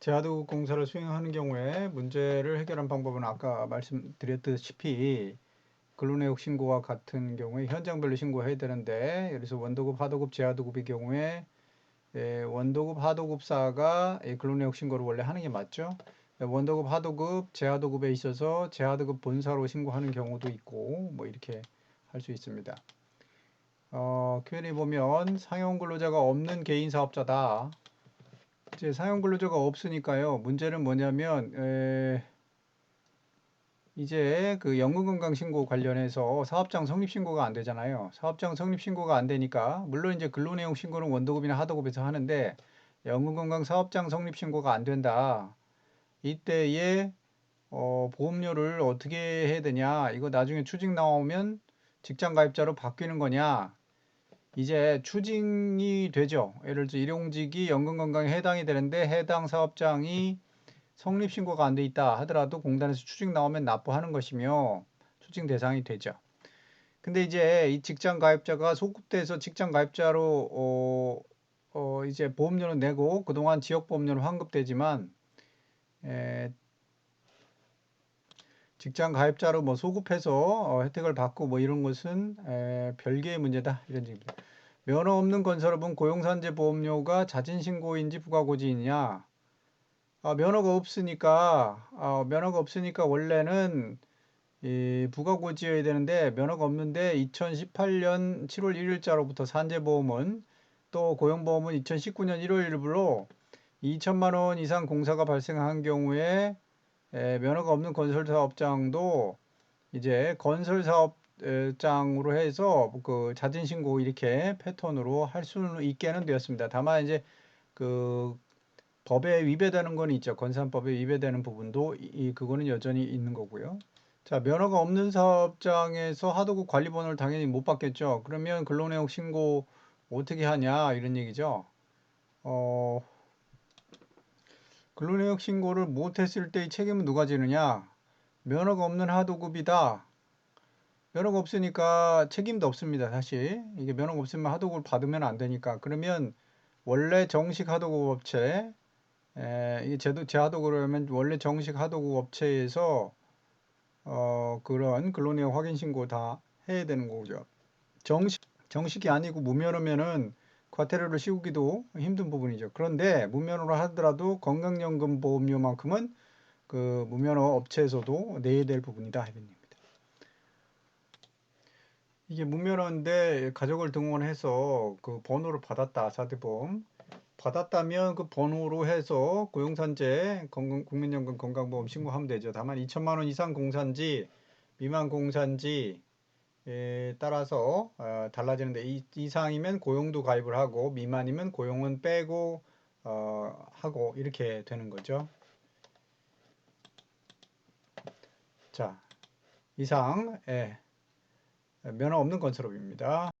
제하도급 공사를 수행하는 경우에 문제를 해결한 방법은 아까 말씀드렸다시피 근로내역 신고와 같은 경우에 현장별로 신고해야 되는데 그래서 원도급, 하도급, 제하도급의 경우에 예, 원도급, 하도급사가 이 근로내역 신고를 원래 하는 게 맞죠. 원도급, 하도급, 제하도급에 있어서 제하도급 본사로 신고하는 경우도 있고 뭐 이렇게 할 수 있습니다. 어, Q&A 보면 상용 근로자가 없는 개인 사업자다. 이제 상용 근로자가 없으니까요. 문제는 뭐냐면 에, 이제 그 연금건강 신고 관련해서 사업장 성립 신고가 안 되잖아요. 사업장 성립 신고가 안 되니까 물론 이제 근로내용 신고는 원도급이나 하도급에서 하는데 연금건강 사업장 성립 신고가 안 된다. 이때에 어, 보험료를 어떻게 해야 되냐? 이거 나중에 추징 나오면 직장 가입자로 바뀌는 거냐? 이제 추징이 되죠. 예를 들어 일용직이 연금건강에 해당이 되는데 해당 사업장이 성립신고가 안 돼 있다 하더라도 공단에서 추징 나오면 납부하는 것이며 추징 대상이 되죠. 근데 이제 이 직장 가입자가 소급돼서 직장 가입자로 어, 어 이제 보험료는 내고 그동안 지역 보험료는 환급되지만 에, 직장 가입자로 뭐 소급해서 어, 혜택을 받고 뭐 이런 것은 에, 별개의 문제다 이런 얘기입니다. 면허 없는 건설업은 고용산재 보험료가 자진신고인지 부가고지이냐? 아, 면허가 없으니까 아, 면허가 없으니까 원래는 이 부가고지여야 되는데 면허가 없는데 2018년 7월 1일자로부터 산재보험은 또 고용보험은 2019년 1월 1일로 2천만 원 이상 공사가 발생한 경우에 에, 면허가 없는 건설 사업장도 이제 건설 사업장으로 해서 그 자진 신고 이렇게 패턴으로 할 수는 있게는 되었습니다. 다만 이제 그 법에 위배되는 건 있죠. 건산법에 위배되는 부분도 이 그거는 여전히 있는 거고요. 자, 면허가 없는 사업장에서 하도급 관리번호를 당연히 못 받겠죠. 그러면 근로내역 신고 어떻게 하냐 이런 얘기죠. 어, 근로내역 신고를 못했을 때의 책임은 누가 지느냐? 면허가 없는 하도급이다. 면허가 없으니까 책임도 없습니다. 사실 이게 면허가 없으면 하도급을 받으면 안 되니까 그러면 원래 정식 하도급 업체 에, 이게 제도 제하도급을 하면 원래 정식 하도급 업체에서 어, 그런 근로내역 확인 신고 다 해야 되는 거죠. 정식 정식이 아니고 무면허면은 과태료를 씌우기도 힘든 부분이죠. 그런데 무면허로 하더라도 건강연금 보험료만큼은 그 무면허 업체에서도 내야 될 부분이다 이입니다 이게 무면허인데 가족을 등원해서 그 번호를 받았다 사대보험 받았다면 그 번호로 해서 고용산재 건강, 국민연금 건강보험 신고하면 되죠. 다만 2천만 원 이상 공산지 미만 공산지 에 따라서 어, 달라지는데 이, 이상이면 고용도 가입을 하고 미만이면 고용은 빼고 어, 하고 이렇게 되는 거죠. 자 이상 예, 면허 없는 건설업입니다.